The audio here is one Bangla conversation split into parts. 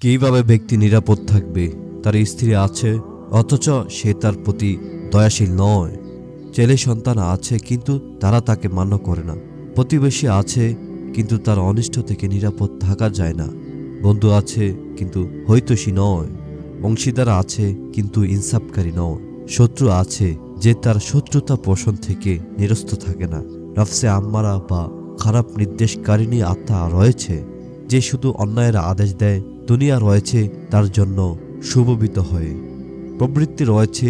কীভাবে ব্যক্তি নিরাপদ থাকবে, তার স্ত্রী আছে, অথচ সে তার প্রতি দয়াশীল নয়। ছেলে সন্তান আছে, কিন্তু তারা তাকে মান্য করে না। প্রতিবেশী আছে, কিন্তু তার অনিষ্ট থেকে নিরাপদ থাকা যায় না। বন্ধু আছে, কিন্তু হৈতসী নয়। অংশীদার আছে, কিন্তু ইনসাফকারী নয়। শত্রু আছে, যে তার শত্রুতা পোষণ থেকে নিরস্ত থাকে না। নফসে আম্মারা বা খারাপ নির্দেশকারিণী আত্মা রয়েছে, যে শুধু অন্যায়ের আদেশ দেয় দুনিয়া রয়েছে তার জন্য শুভবিত হয়ে। প্রবৃত্তি রয়েছে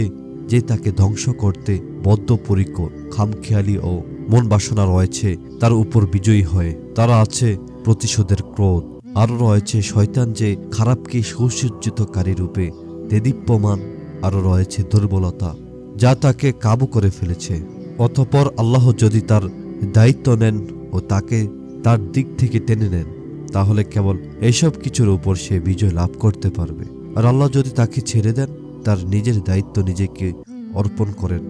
যে তাকে ধ্বংস করতে বদ্ধপরিকর খামখেয়ালি ও মন বাসনা রয়েছে, তার উপর বিজয়ী হয়ে। তারা আছে প্রতিশোধের ক্রোধ। আরও রয়েছে শয়তান যে খারাপকে সুসজ্জিতকারী রূপে দেদীপ্যমান আরও রয়েছে দুর্বলতা যা তাকে কাবু করে ফেলেছে। অতপর আল্লাহ যদি তার দায়িত্ব নেন ও তাকে তার দিক থেকে টেনে নেন তাহলে কেবল এসব কিছুর উপর সে বিজয় লাভ করতে পারবে। আর আল্লাহ যদি তাকে ছেড়ে দেন, তার নিজের দায়িত্ব নিজেকে অর্পণ করেন,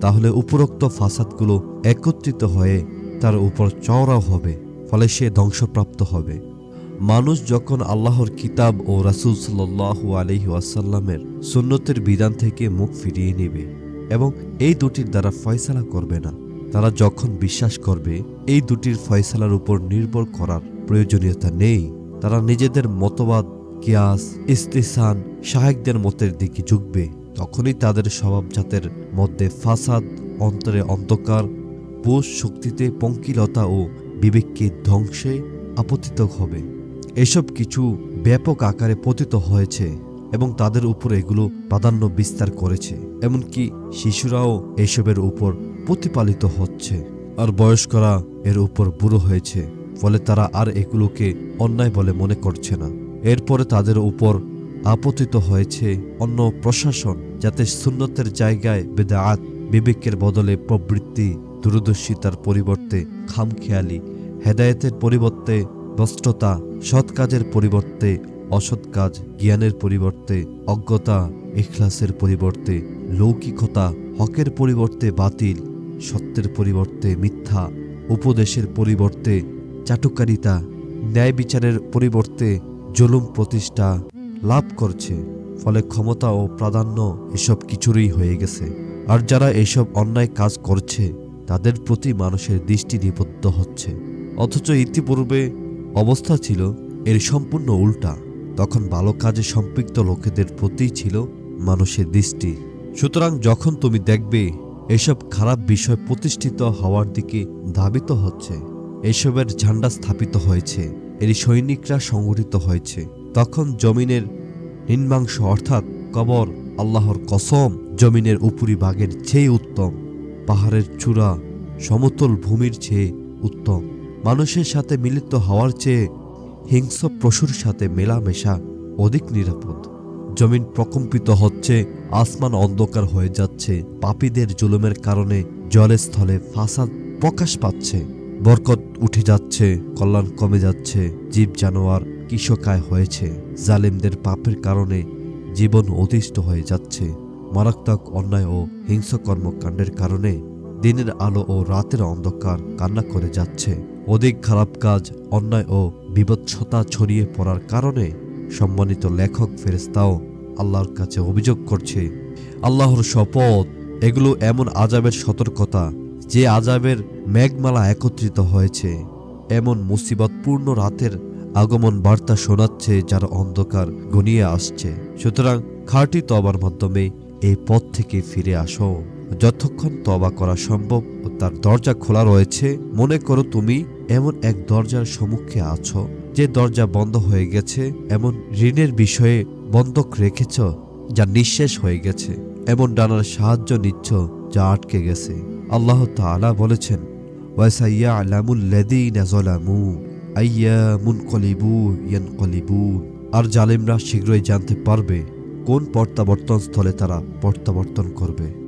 তাহলে উপরোক্ত ফাসাদগুলো একত্রিত হয়ে তার উপর চওড়াও হবে, ফলে সে ধ্বংসপ্রাপ্ত হবে। মানুষ যখন আল্লাহর কিতাব ও রাসুল সাল্লাহু আলহি ওয়াসাল্লামের সুন্নতের বিধান থেকে মুখ ফিরিয়ে নেবে এবং এই দুটির দ্বারা ফয়সালা করবে না, তারা যখন বিশ্বাস করবে, এই দুটির ফয়সালার উপর নির্ভর করার প্রয়োজনীয়তা নেই। তারা নিজেদের মতবাদ, কিয়াস, ইস্তিসান, শাহেকদের মতের দিকে ঝুঁকবে। তখনই তাদের স্বভাবজাতের মধ্যে ফাসাদ, অন্তরে অন্ধকার, বোস শক্তিতে পঙ্কিলতা ও বিবেককে ধ্বংসে আপতিত হবে। এসব কিছু ব্যাপক আকারে পতিত হয়েছে এবং তাদের উপর এগুলো প্রাধান্য বিস্তার করেছে। এমনকি শিশুরাও এসবের উপর প্রতিপালিত হচ্ছে। আর বয়স্করা এর উপর বুড়ো হয়েছে। ফলে তারা আর এগুলোকে অন্যায় বলে মনে করছে না। এরপরে তাদের উপর আপতিত হয়েছে অন্য প্রশাসন, যাতে সুন্নতের জায়গায় বেদাআত বিবেকের বদলে প্রবৃত্তি, দূরদর্শিতার পরিবর্তে খামখেয়ালি, হেদায়েতের পরিবর্তে ভ্রষ্টতা সৎ কাজের পরিবর্তে অসৎ কাজ, জ্ঞানের পরিবর্তে অজ্ঞতা, ইখলাসের পরিবর্তে লৌকিকতা, হকের পরিবর্তে বাতিল, সত্যের পরিবর্তে মিথ্যা, উপদেশের পরিবর্তে চাটুকারিতা, ন্যায় বিচারের পরিবর্তে জুলুম প্রতিষ্ঠা লাভ করছে, ফলে ক্ষমতা ও প্রাধান্য এসব কিছুরই হয়ে গেছে। আর যারা এসব অন্যায় কাজ করছে, তাদের প্রতি মানুষের দৃষ্টি নিবদ্ধ হচ্ছে। অথচ ইতিপূর্বে অবস্থা ছিল এর সম্পূর্ণ উল্টা। তখন ভালো কাজে সম্পৃক্ত লোকেদের প্রতি ছিল মানুষের দৃষ্টি। সুতরাং যখন তুমি দেখবে, এসব খারাপ বিষয় প্রতিষ্ঠিত হওয়ার দিকে ধাবিত হচ্ছে এসবের ঝান্ডা স্থাপিত হয়েছে এর সৈনিকরা সংগঠিত হয়েছে। তখন জমিনের নিম্নাংশ অর্থাৎ কবর, আল্লাহর কসম, জমিনের উপরি ভাগের চেয়ে উত্তম, পাহাড়ের চূড়া, সমতল ভূমির চেয়ে উত্তম। মানুষের সাথে মিলিত হওয়ার চেয়ে হিংস্র পশুর সাথে মেলামেশা অধিক নিরাপদ। জমিন প্রকম্পিত হচ্ছে, আসমান অন্ধকার হয়ে যাচ্ছে, পাপীদের জুলুমের কারণে জলের স্থলে ফাসাদ প্রকাশ পাচ্ছে। বরকত উঠে যাচ্ছে, কল্যাণ কমে যাচ্ছে, জীব জানোয়ার কৃষকায় হয়েছে। জালিমদের পাপের কারণে জীবন অতিষ্ঠ হয়ে যাচ্ছে। মারাত্মক অন্যায় ও হিংস্র কর্মকাণ্ডের কারণে দিনের আলো ও রাতের অন্ধকার কান্না করে যাচ্ছে। অধিক খারাপ কাজ, অন্যায় ও বিভৎসতা ছড়িয়ে পড়ার কারণে সম্মানিত লেখক ফেরেস্তাও আল্লাহর কাছে অভিযোগ করছে, আল্লাহর শপথ, এগুলো এমন আজাবের সতর্কতা যে আজাবের মেঘমালা একত্রিত হয়েছে। এমন মুসিবতপূর্ণ রাতের আগমন বার্তা শোনাচ্ছে যার অন্ধকার ঘনিয়ে আসছে। সুতরাং খাঁটি তবার মাধ্যমে এই পথ থেকে ফিরে আসো। যতক্ষণ তবা করা সম্ভব ও তার দরজা খোলা রয়েছে, মনে করো তুমি এমন এক দরজার সম্মুখে আছো। যে দরজা বন্ধ হয়ে গেছে, এমন ঋণের বিষয়ে বন্ধক রেখেছ যা নিঃশেষ হয়ে গেছে। এমন ডানার সাহায্য নিচ্ছ যা আটকে গেছে। আল্লাহ তাআলা বলেছেন আর জালিমরা শীঘ্রই জানতে পারবে কোন প্রত্যাবর্তন স্থলে তারা প্রত্যাবর্তন করবে।